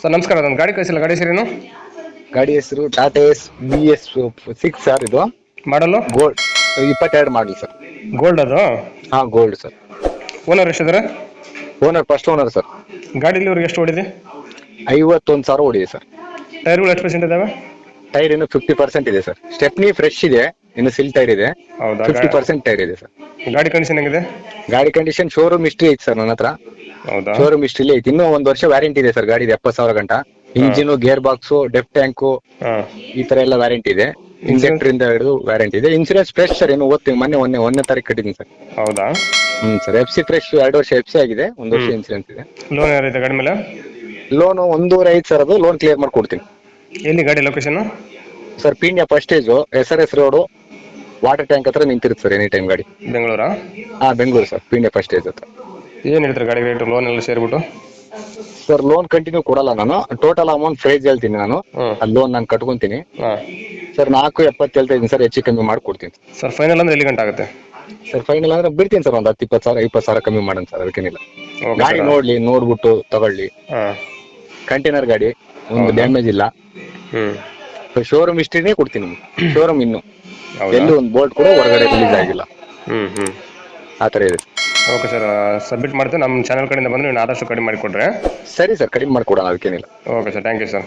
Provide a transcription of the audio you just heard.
Sir ನಮಸ್ಕಾರ. ನನ್ನ ಗಾಡಿ ಕಳಿಸಿಲ್ಲ. ಗಾಡಿ ಹೆಸರೇನು ಗಾಡಿ ಹೆಸರು Tata S B S six sir ಇದು. ಮಾಡಲು? ಗೋಲ್ಡ್ ಇಪ್ಪತ್ತೆರಡು ಮಾಡಲ್ ಸರ್. ಗೋಲ್ಡ್ ಅದು ಹಾಂ ಗೋಲ್ಡ್ ಸರ್. ಓನರ್ ಎಷ್ಟಿದ್ದಾರೆ ಓನರ್ ಫಸ್ಟ್ ಓನರ್ ಸರ್. ಗಾಡಿಲಿ ಇವ್ರಿಗೆ ಎಷ್ಟು ಓಡಿದೆ? ಐವತ್ತೊಂದು ಸಾವಿರ ಓಡಿದೆ ಸರ್. ಟೈರ್ಗಳು ಎಷ್ಟು ಪರ್ಸೆಂಟ್ ಇದಾವೆ? ಟೈರ್ ಇನ್ನು ಫಿಫ್ಟಿ ಪರ್ಸೆಂಟ್ ಇದೆ ಸರ್. ಸ್ಟೆಪ್ನಿ ಫ್ರೆಶ್ ಇದೆ. ಇನ್ನು ಸಿಲ್ ಟೈರ್ ಇದೆ. ಹೌದಾ? ಫಿಫ್ಟಿ ಪರ್ಸೆಂಟ್ ಟೈರ್ ಇದೆ ಸರ್. ಗಾಡಿ ಕಂಡೀಷನ್ ಹೆಂಗಿದೆ? ಗಾಡಿ ಕಂಡೀಷನ್ ಶೋರೂಮ್ ಹಿಸ್ಟ್ರಿ ಐತೆ ಸರ್ ನನ್ನ ಹತ್ರ. ಹೌದಾ? ಶೋರೂಮ್ ಇಷ್ಟ ಐತೆ ಇನ್ನೂ ಒಂದ್ ವರ್ಷ ವ್ಯಾರಂಟಿ ಇದೆ ಸರ್ ಗಾಡಿ ಎಪ್ಪತ್ ಸಾವಿರ ಗಂಟ. Engine gear box diff tank ಹಾಂ. ಈ ತರ ಎಲ್ಲ ವ್ಯಾರಂಟಿ ಇದೆ. ಇಂಜೆಕ್ಟರ್ ಇಂದ ಹಿಡಿದು ವ್ಯಾರಂಟಿ ಇದೆ. ಇನ್ಸೂರೆನ್ಸ್ ಫ್ರೆಶ್ ಸರ್ ಏನು ಓದ್ತೀನಿ. ಮೊನ್ನೆ ಒಂದೇ ಒಂದನೇ ತಾರೀಕು ಕಟ್ಟಿದ್ದೀನಿ ಸರ್. ಹೌದಾ? ಹ್ಮ್ ಸರ್. ಎಫ್ ಸಿ ಫ್ರೆಶ್ ಎರಡು ವರ್ಷ ಎಫ್ ಸಿ ಆಗಿದೆ. ಒಂದು ವರ್ಷ ಇನ್ಸೂರೆನ್ಸ್ ಇದೆ. ಲೋನ್ ಯಾರೈತೆ ಗಾಡಿ ಮೇಲೆ? ಲೋನ್ ಒಂದೂವರೆ ಐದು ಸರ್ ಅದು. ಲೋನ್ ಕ್ಲಿಯರ್ ಮಾಡ್ಕೊಡ್ತೀನಿ ಎಲ್ಲಿ ಗಾಡಿ location sir Peenya first stage S R S road water tank ಹತ್ರ ನಿಂತಿರುತ್ತೆ ಸರ್ ಎನಿ ಟೈಮ್ ಗಾಡಿ. ಬೆಂಗಳೂರ? ಹಾ Bengaluru sir Peenya first stage ಹತ್ರ. ಏನು ಹೇಳ್ತಾರೆ ಗಾಡಿ ರೇಟ್ ಲೋನ್ ಎಲ್ಲ ಸೇರಿಬಿಟ್ಟು? ಸರ್ ಲೋನ್ ಕಂಟಿನ್ಯೂ ಕೊಡಲ್ಲ ನಾನು. ಟೋಟಲ್ ಅಮೌಂಟ್ ಪ್ರೈಸ್ ಹೇಳ್ತೀನಿ ನಾನು. ಹ್ಮ್. ಲೋನ್ ನಾನು ಕಟ್ಕೊಂತೀನಿ. ಹಾಂ. ಸರ್ ನಾಲ್ಕು ಎಪ್ಪತ್ತು ಹೇಳ್ತಾ ಇದ್ದೀನಿ ಸರ್ ಹೆಚ್ಚು ಕಮ್ಮಿ ಮಾಡ್ಕೊಡ್ತೀನಿ. ಸರ್ ಫೈನಲ್ ಅಂದ್ರೆ ಎಲ್ಲಿ ಗಂಟೆ ಆಗುತ್ತೆ? ಸರ್ ಫೈನಲ್ ಅಂದ್ರೆ ಬಿಡ್ತೀನಿ ಸರ್ ಒಂದು ಹತ್ತು ಇಪ್ಪತ್ತು ಸಾವಿರ ಇಪ್ಪತ್ತು ಸಾವಿರ ಕಮ್ಮಿ ಮಾಡೋಣ ಸರ್ ಅದಕ್ಕೇನಿಲ್ಲ. ಓಕೆ ಗಾಡಿ ನೋಡ್ಲಿ ನೋಡ್ಬಿಟ್ಟು ತಗೊಳ್ಳಿ. ಹಾಂ. ಕಂಟೈನರ್ ಗಾಡಿ ಒಂದು ಡ್ಯಾಮೇಜ್ ಇಲ್ಲ. ಹ್ಞೂ ಶೋರೂಮ್ ಹಿಸ್ಟ್ರಿನೇ ಕೊಡ್ತೀನಿ ಶೋರೂಮ್ ಇನ್ನು. ಹೌದಾ? ಎಲ್ಲಿ ಒಂದು ಬೋಲ್ಟ್ ಕೂಡ ಹೊರಗಡೆ ರಿಲೀಸ್ ಆಗಿಲ್ಲ. ಹ್ಞೂ ಹ್ಞೂ ಆ ಥರ ಇದೆ. ಓಕೆ ಸರ್ ಸಬ್ಮಿಟ್ ಮಾಡ್ತೀನಿ. ನಮ್ಮ ಚಾನಲ್ ಕಡೆಯಿಂದ ಬಂದು ನೀವು ಆದಷ್ಟು ಕಡಿಮೆ ಮಾಡಿಕೊಡ್ರೆ. ಸರಿ ಸರ್ ಕಡಿಮೆ ಮಾಡಿಕೊಡೋಣ ಅದಕ್ಕೇನಿಲ್ಲ. Okay sir thank you sir.